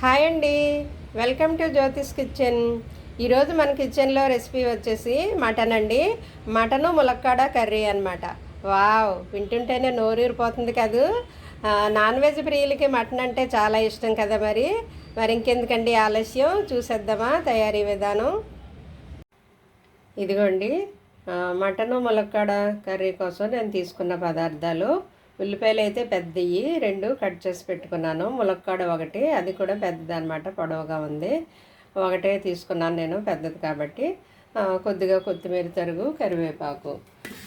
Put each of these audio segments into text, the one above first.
Hi అండి. Welcome to Jyothish kitchen. ఈరోజు మన కిచెన్లో రెసిపీ వచ్చేసి మటన్ అండి. మటను ములక్కాడ కర్రీ అనమాట వావ్ వింటుంటేనే నోరూరిపోతుంది కదూ. నాన్ వెజ్ ప్రియులకి మటన్ అంటే చాలా ఇష్టం కదా మరి. మరి ఇంకెందుకండి ఆలస్యం? చూసేద్దామా తయారీ విధానం? ఇదిగోండి. మటను ములక్కాడ కర్రీ కోసం నేను తీసుకున్న పదార్థాలు. ఉల్లిపాయలు అయితే పెద్దవి రెండు కట్ చేసి పెట్టుకున్నాను. ములక్కాడ ఒకటి అది కూడా పెద్దది అనమాట పొడవుగా ఉంది. ఒకటే తీసుకున్నాను నేను పెద్దది కాబట్టి. కొద్దిగా కొత్తిమీర తరుగు కరివేపాకు.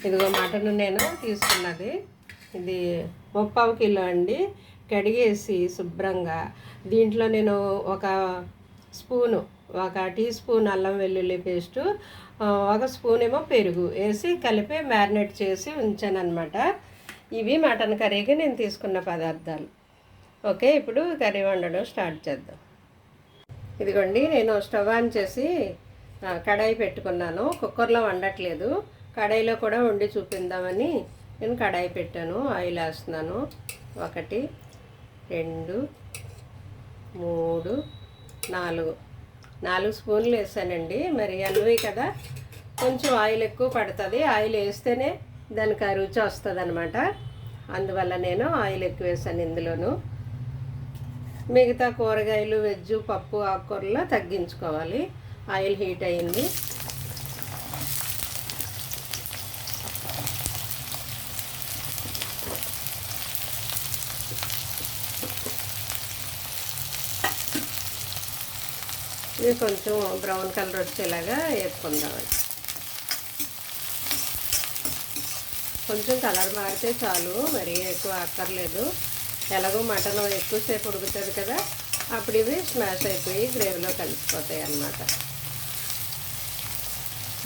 ఇదిగో మటన్ నేను తీసుకున్నది. ఇది ముప్పావు కిలో అండి. కడిగేసి శుభ్రంగా దీంట్లో నేను ఒక స్పూను ఒక టీ స్పూన్ అల్లం వెల్లుల్లి పేస్టు ఒక స్పూన్ ఏమో పెరుగు వేసి కలిపి మ్యారినేట్ చేసి ఉంచాను అనమాట ఇవి మటన్ కర్రీకి నేను తీసుకున్న పదార్థాలు. ఓకే ఇప్పుడు కర్రీ వండడం స్టార్ట్ చేద్దాం. ఇదిగోండి నేను స్టవ్ ఆన్ చేసి కడాయి పెట్టుకున్నాను. కుక్కర్లో వండట్లేదు. కడాయిలో కూడా వండి చూపిందామని నేను కడాయి పెట్టాను. ఆయిల్ వేస్తున్నాను. ఒకటి రెండు మూడు నాలుగు. నాలుగు స్పూన్లు వేసానండి. మరి అన్నవి కదా కొంచెం ఆయిల్ ఎక్కువ పడుతుంది. ఆయిల్ వేస్తేనే దానికి ఆ రుచి వస్తుంది అనమాట అందువల్ల నేను ఆయిల్ ఎక్కువ వేసాను ఇందులోను. మిగతా కూరగాయలు వెజ్ పప్పు ఆకుకూరలు తగ్గించుకోవాలి. ఆయిల్ హీట్ అయింది ఇది కొంచెం బ్రౌన్ కలర్ వచ్చేలాగా వేసుకుందామండి. కొంచెం కలర్ మారితే చాలు మరీ ఎక్కువ అక్కర్లేదు. ఎలాగో మటన్ ఎక్కువసేపు ఉడుకుతుంది కదా అప్పుడు ఇవి స్మాష్ అయిపోయి గ్రేవీలో కలిసిపోతాయి అన్నమాట.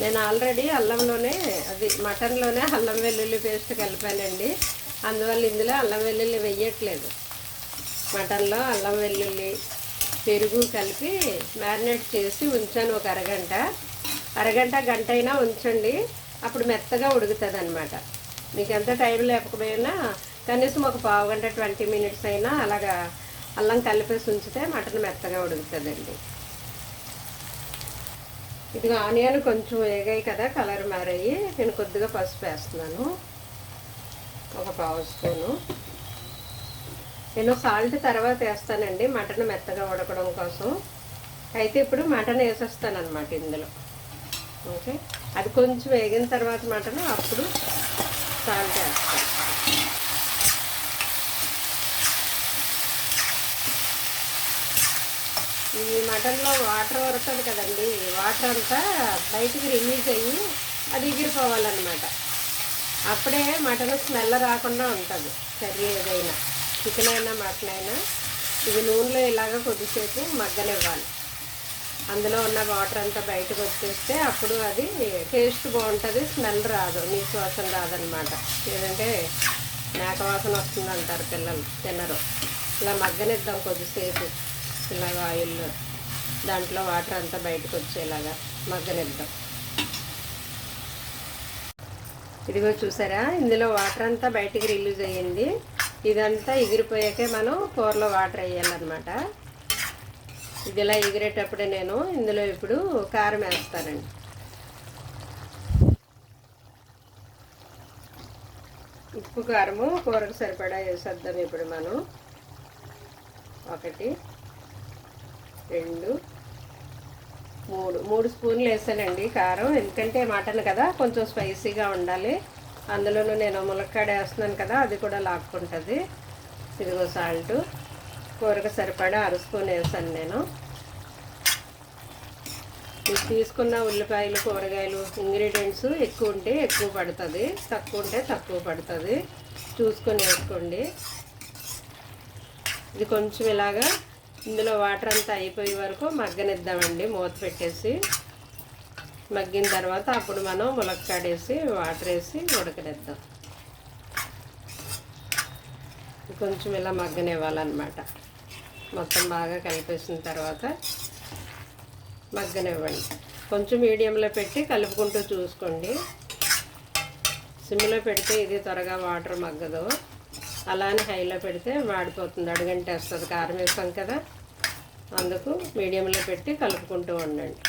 నేను ఆల్రెడీ అల్లంలోనే అది మటన్లోనే అల్లం వెల్లుల్లి పేస్ట్ కలిపానండి. అందువల్ల ఇందులో అల్లం వెల్లుల్లి వెయ్యట్లేదు. మటన్లో అల్లం వెల్లుల్లి పెరుగు కలిపి మ్యారినేట్ చేసి ఉంచాను ఒక అరగంట. అరగంట గంట అయినా ఉంచండి. అప్పుడు మెత్తగా ఉడుకుతుంది అనమాట మీకు ఎంత టైం లేకపోయినా కనీసం ఒక పావు గంట ట్వంటీ మినిట్స్ అయినా అలాగా అల్లం కలిపేసి ఉంచితే మటన్ మెత్తగా ఉడుకుతుందండి. ఇదిగో ఆనియన్ కొంచెం వేగాయి కదా కలర్ మారాయి. నేను కొద్దిగా పసుపు వేస్తున్నాను. ఒక పావు స్పూను. నేను సాల్ట్ తర్వాత వేస్తానండి మటన్ మెత్తగా ఉడకడం కోసం. అయితే ఇప్పుడు మటన్ వేసేస్తాను అనమాట ఇందులో. ఓకే? అది కొంచెం వేగిన తర్వాత మటన్ అప్పుడు సాల్ట్ వేస్తాను ఈ మటన్లో వాటర్ వరుతుంది కదండి వాటర్ అంతా బయటికి రిలీజ్ అయ్యి అది ఎగిరిపోవాలన్నమాట. అప్పుడే మటన్ స్మెల్ రాకుండా ఉంటుంది కర్రీ ఏదైనా. చికెన్ అయినా మటన్ అయినా. ఇది నూనెలో ఇలాగ కొద్దిసేపు మగ్గనివ్వాలి. అందులో ఉన్న వాటర్ అంతా బయటకు వచ్చేస్తే అప్పుడు అది టేస్ట్ బాగుంటుంది స్మెల్ రాదు నీసు వాసన రాదనమాట. లేదంటే మేక వాసన వస్తుంది అంటారు పిల్లలు తినరు. ఇలా మగ్గనిద్దాం కొద్దిసేపు ఇలా ఆయిల్లో దాంట్లో వాటర్ అంతా బయటకు వచ్చేలాగా మగ్గనిద్దాం. ఇదిగో చూసారా ఇందులో వాటర్ అంతా బయటికి రిలీజ్ అయ్యింది. ఇదంతా ఎగిరిపోయాకే మనం కూరలో వాటర్ వేయాలన్నమాట. ఇది ఇలా ఎగిరేటప్పుడే నేను ఇందులో ఇప్పుడు కారం వేస్తానండి. ఉప్పు కారము కూరకు సరిపడా వేసేద్దాం ఇప్పుడు మనం. ఒకటి రెండు మూడు. మూడు స్పూన్లు వేసానండి కారం. ఎందుకంటే మటన్ కదా కొంచెం స్పైసీగా ఉండాలి. అందులోనూ నేను ములక్కాడ వేస్తున్నాను కదా అది కూడా లాక్కుంటుంది. ఇదిగో సాల్ట్. కూరకు సరిపడా అర స్పూన్ వేసాను నేను. తీసుకున్న ఉల్లిపాయలు కూరగాయలు ఇంగ్రీడియంట్స్ ఎక్కువ ఉంటే ఎక్కువ పడుతుంది. తక్కువ ఉంటే తక్కువ పడుతుంది. చూసుకొని వేసుకోండి. ఇది కొంచెం ఇలాగా ఇందులో వాటర్ అంతా అయిపోయే వరకు మగ్గనిద్దామండి మూత పెట్టేసి. మగ్గిన తర్వాత అప్పుడు మనం ములక్కాడేసి వాటర్ వేసి ఉడకనిద్దాం. కొంచెం ఇలా మగ్గనివ్వాలన్నమాట. మొత్తం బాగా కలిపేసిన తర్వాత మగ్గనివ్వండి కొంచెం మీడియంలో పెట్టి కలుపుకుంటూ చూసుకోండి. సిమ్లో పెడితే ఇది త్వరగా వాటర్ మగ్గదు. అలానే హైలో పెడితే మాడిపోతుంది అడుగంటే వస్తుంది కారం వేస్తాం కదా. అందుకు మీడియంలో పెట్టి కలుపుకుంటూ ఉండండి.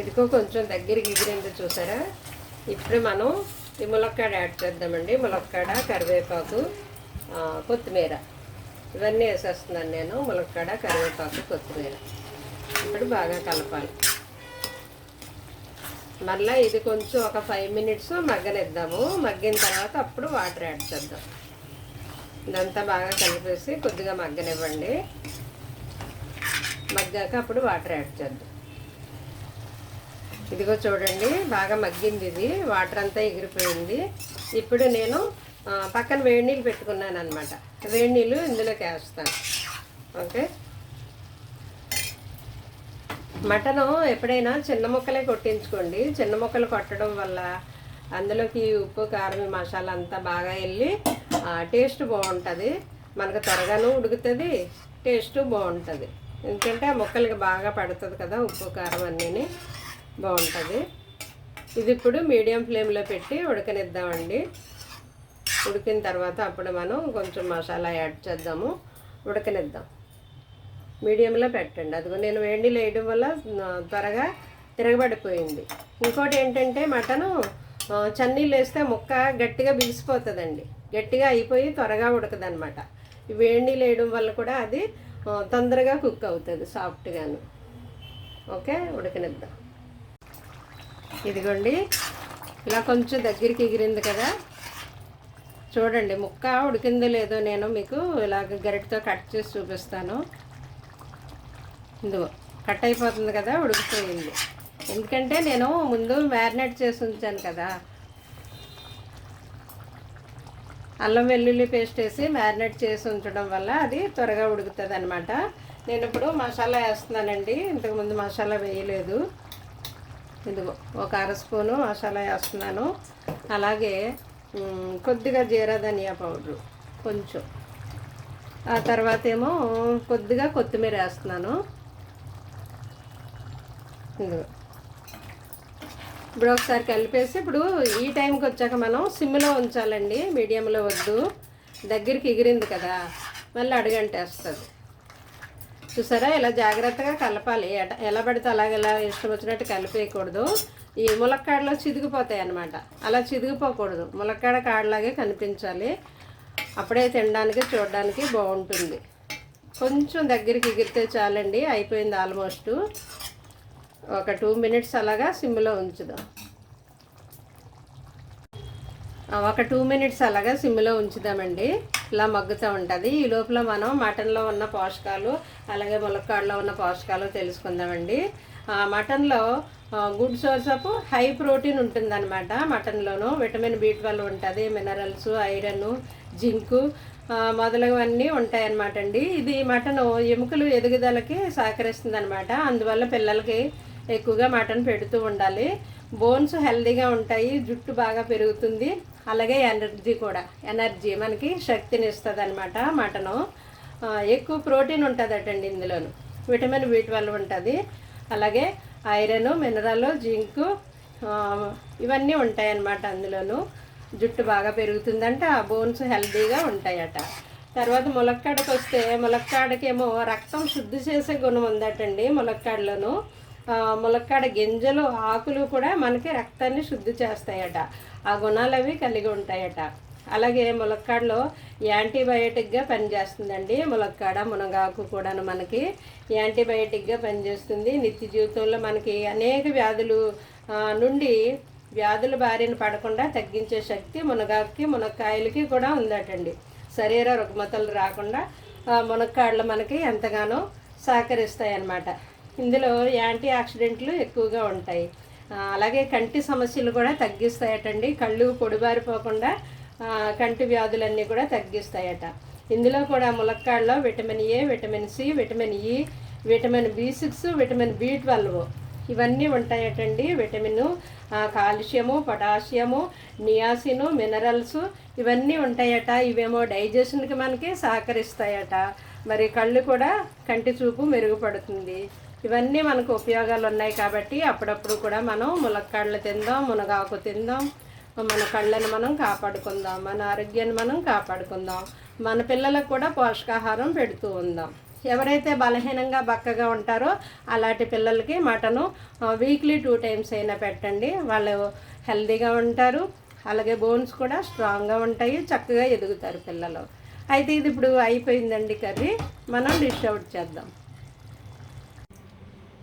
ఇదిగో కొంచెం దగ్గరికి ఎగిరింది చూసారా? ఇప్పుడు మనం ఈ ములక్కాడ యాడ్ చేద్దామండి. ములక్కాడ కరివేపాకు కొత్తిమీర. ఇవన్నీ వేసేస్తున్నాను నేను ములక్కాడ కరివేపాకు కొత్తిమీర. ఇప్పుడు బాగా కలపాలి. మళ్ళీ ఇది కొంచెం ఒక ఫైవ్ మినిట్స్ మగ్గనిద్దాము. మగ్గిన తర్వాత అప్పుడు వాటర్ యాడ్ చేద్దాం. ఇదంతా బాగా కలిపేసి కొద్దిగా మగ్గనివ్వండి. మగ్గాక అప్పుడు వాటర్ యాడ్ చేద్దాం. ఇదిగో చూడండి బాగా మగ్గింది ఇది. వాటర్ అంతా ఎగిరిపోయింది. ఇప్పుడు నేను పక్కన వేడి నీళ్ళు పెట్టుకున్నాను అనమాట వేడి నీళ్ళు ఇందులోకి వేస్తాను. ఓకే? మటను ఎప్పుడైనా చిన్న ముక్కలే కొట్టించుకోండి. చిన్న ముక్కలు కొట్టడం వల్ల అందులోకి ఉప్పు కారం మసాలా అంతా బాగా వెళ్ళి ఆ, టేస్ట్ బాగుంటుంది. మనకు త్వరగాను ఉడుకుతుంది టేస్ట్ బాగుంటుంది. ఎందుకంటే ఆ ముక్కలకి బాగా పడుతుంది కదా ఉప్పు కారం అన్నీని. బాగుంటుంది. ఇది ఇప్పుడు మీడియం ఫ్లేమ్లో పెట్టి ఉడకనిద్దామండి. ఉడికిన తర్వాత అప్పుడు మనం కొంచెం మసాలా యాడ్ చేద్దాము. ఉడకనిద్దాం. మీడియంలో పెట్టండి. అదిగో నేను వేడి లేయడం వేయడం వల్ల త్వరగా తిరగబడిపోయింది. ఇంకోటి ఏంటంటే మటను చన్నీళ్ళు వేస్తే ముక్క గట్టిగా బిగిసిపోతుందండి. గట్టిగా అయిపోయి త్వరగా ఉడకదనమాట వేడి లేయడం వేయడం వల్ల కూడా అది తొందరగా కుక్ అవుతుంది సాఫ్ట్గాను. ఓకే? ఉడకనిద్దాం. ఇదిగోండి. ఇలా కొంచెం దగ్గరికి ఎగిరింది కదా. చూడండి ముక్క ఉడికిందో లేదో నేను మీకు ఇలాగ గరిటతో కట్ చేసి చూపిస్తాను. ఇదిగో కట్ అయిపోతుంది కదా ఉడికిపోయింది. ఎందుకంటే నేను ముందు మ్యారినేట్ చేసి ఉంచాను కదా. అల్లం వెల్లుల్లి పేస్ట్ వేసి మ్యారినేట్ చేసి ఉంచడం వల్ల అది త్వరగా ఉడుకుతుంది అనమాట నేను ఇప్పుడు మసాలా వేస్తున్నానండి ఇంతకుముందు మసాలా వేయలేదు. ఇదిగో ఒక అర స్పూను మసాలా వేస్తున్నాను. అలాగే కొద్దిగా జీరా ధనియా పౌడరు కొంచెం. ఆ తర్వాత ఏమో కొద్దిగా కొత్తిమీర వేస్తున్నాను. ఇప్పుడు ఒకసారి కలిపేసి ఇప్పుడు ఈ టైంకి వచ్చాక మనం సిమ్లో ఉంచాలండి మీడియంలో వద్దు. దగ్గరికి ఎగిరింది కదా మళ్ళీ అడుగంటేస్తుంది. చూసారా? ఇలా జాగ్రత్తగా కలపాలి. ఎట- ఎలా పడితే అలాగే ఎలా ఇష్టం వచ్చినట్టు కలిపేయకూడదు. ఈ ములక్కాడలో చిదిగిపోతాయి అన్నమాట. అలా చిదిగిపోకూడదు. ములక్కాడ కాడలాగే కనిపించాలి. అప్పుడే తినడానికి చూడడానికి బాగుంటుంది. కొంచెం దగ్గరికి ఎగిరితే చాలండి. అయిపోయింది ఆల్మోస్ట్. ఒక టూ మినిట్స్ అలాగా సిమ్లో ఉంచుదాం. ఒక టూ మినిట్స్ అలాగా సిమ్లో ఉంచుదామండి. ఇలా మగ్గుతూ ఉంటుంది. ఈ లోపల మనం మటన్లో ఉన్న పోషకాలు అలాగే ములక్కాడలో ఉన్న పోషకాలు తెలుసుకుందామండి. మటన్లో good source of high protein ఉంటుందన్నమాట మటన్లోనూ విటమిన్ బి ట్వెల్వ్ ఉంటుంది మినరల్స్ ఐరన్ జింకు మొదలగువన్నీ ఉంటాయన్నమాట అండి ఇది మటన్ ఎముకలు ఎదుగుదలకి సహకరిస్తుంది అనమాట అందువల్ల పిల్లలకి ఎక్కువగా మటన్ పెడుతూ ఉండాలి. బోన్స్ హెల్దీగా ఉంటాయి జుట్టు బాగా పెరుగుతుంది. అలాగే ఎనర్జీ కూడా. ఎనర్జీ మనకి శక్తిని ఇస్తుంది అనమాట మటను. ఎక్కువ ప్రోటీన్ ఉంటుందటండి ఇందులోను. విటమిన్ బి ట్వెల్వ్ ఉంటుంది. అలాగే ఐరన్ మినరల్ జింకు ఇవన్నీ ఉంటాయన్నమాట అందులోను. జుట్టు బాగా పెరుగుతుందంటే ఆ బోన్స్ హెల్తీగా ఉంటాయట. తర్వాత ములక్కాడకి వస్తే ములక్కాడకేమో రక్తం శుద్ధి చేసే గుణం ఉందటండి ములక్కాడలోను. ములక్కాడ గింజలు ఆకులు కూడా మనకి రక్తాన్ని శుద్ధి చేస్తాయట. ఆ గుణాలు అవి కలిగి ఉంటాయట. అలాగే ములక్కాడలో యాంటీబయోటిక్గా పనిచేస్తుందండి. ములక్కాడ మునగాకు కూడాను మనకి యాంటీబయోటిక్గా పనిచేస్తుంది. నిత్య జీవితంలో మనకి అనేక వ్యాధులు నుండి వ్యాధుల బారిన పడకుండా తగ్గించే శక్తి మునగాకుకి మునక్కాయలకి కూడా ఉందటండి. శరీర రుగ్మతలు రాకుండా మునక్కాడలు మనకి ఎంతగానో సహకరిస్తాయి అన్నమాట ఇందులో యాంటీ ఆక్సిడెంట్లు ఎక్కువగా ఉంటాయి. అలాగే కంటి సమస్యలు కూడా తగ్గిస్తాయటండి. కళ్ళు పొడిబారిపోకుండా కంటి వ్యాధులన్నీ కూడా తగ్గిస్తాయట. ఇందులో కూడా ములక్కాడలో vitamin A vitamin C vitamin E vitamin B six vitamin B twelve ఇవన్నీ ఉంటాయటండి. Vitamin calcium potassium niacin minerals ఇవన్నీ ఉంటాయట. ఇవేమో డైజెషన్కి మనకి సహకరిస్తాయట. మరి కళ్ళు కూడా కంటి చూపు మెరుగుపడుతుంది. ఇవన్నీ మనకు ఉపయోగాలు ఉన్నాయి కాబట్టి అప్పుడప్పుడు కూడా మనం ములక్కాడలు తిందాం మునగాకు తిందాం మన కళ్ళని మనం కాపాడుకుందాం మన ఆరోగ్యాన్ని మనం కాపాడుకుందాం మన పిల్లలకు కూడా పోషకాహారం పెడుతూ ఉందాం. ఎవరైతే బలహీనంగా బక్కగా ఉంటారో అలాంటి పిల్లలకి మటను వీక్లీ టూ టైమ్స్ అయినా పెట్టండి. వాళ్ళు హెల్దీగా ఉంటారు. అలాగే బోన్స్ కూడా స్ట్రాంగ్గా ఉంటాయి చక్కగా ఎదుగుతారు పిల్లలు. అయితే ఇది ఇప్పుడు అయిపోయిందండి కర్రీ. మనం డిష్ అవుట్ చేద్దాం.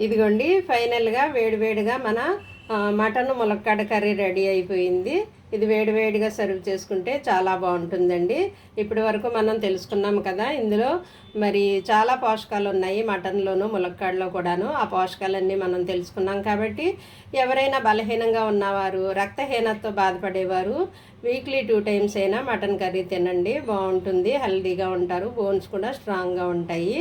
ఇదిగోండి ఫైనల్గా వేడివేడిగా మన మటన్ ములక్కాడ కర్రీ రెడీ అయిపోయింది. ఇది వేడివేడిగా సర్వ్ చేసుకుంటే చాలా బాగుంటుందండి. ఇప్పటి వరకు మనం తెలుసుకున్నాం కదా ఇందులో మరి చాలా పోషకాలు ఉన్నాయి మటన్లోను ములక్కాడలో కూడాను. ఆ పోషకాలన్నీ మనం తెలుసుకున్నాం కాబట్టి ఎవరైనా బలహీనంగా ఉన్నవారు రక్తహీనతతో బాధపడేవారు వీక్లీ టూ టైమ్స్ అయినా మటన్ కర్రీ తినండి బాగుంటుంది హెల్దీగా ఉంటారు బోన్స్ కూడా స్ట్రాంగ్గా ఉంటాయి.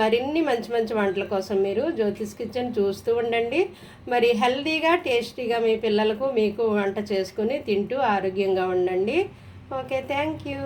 మరిన్ని మంచి మంచి వంటల కోసం మీరు జ్యోతిష్ కిచెన్ చూస్తూ ఉండండి. మరి హెల్దీగా టేస్టీగా మీ పిల్లలకు మీకు వంట చేసుకుని తింటూ ఆరోగ్యంగా ఉండండి. Okay thank you.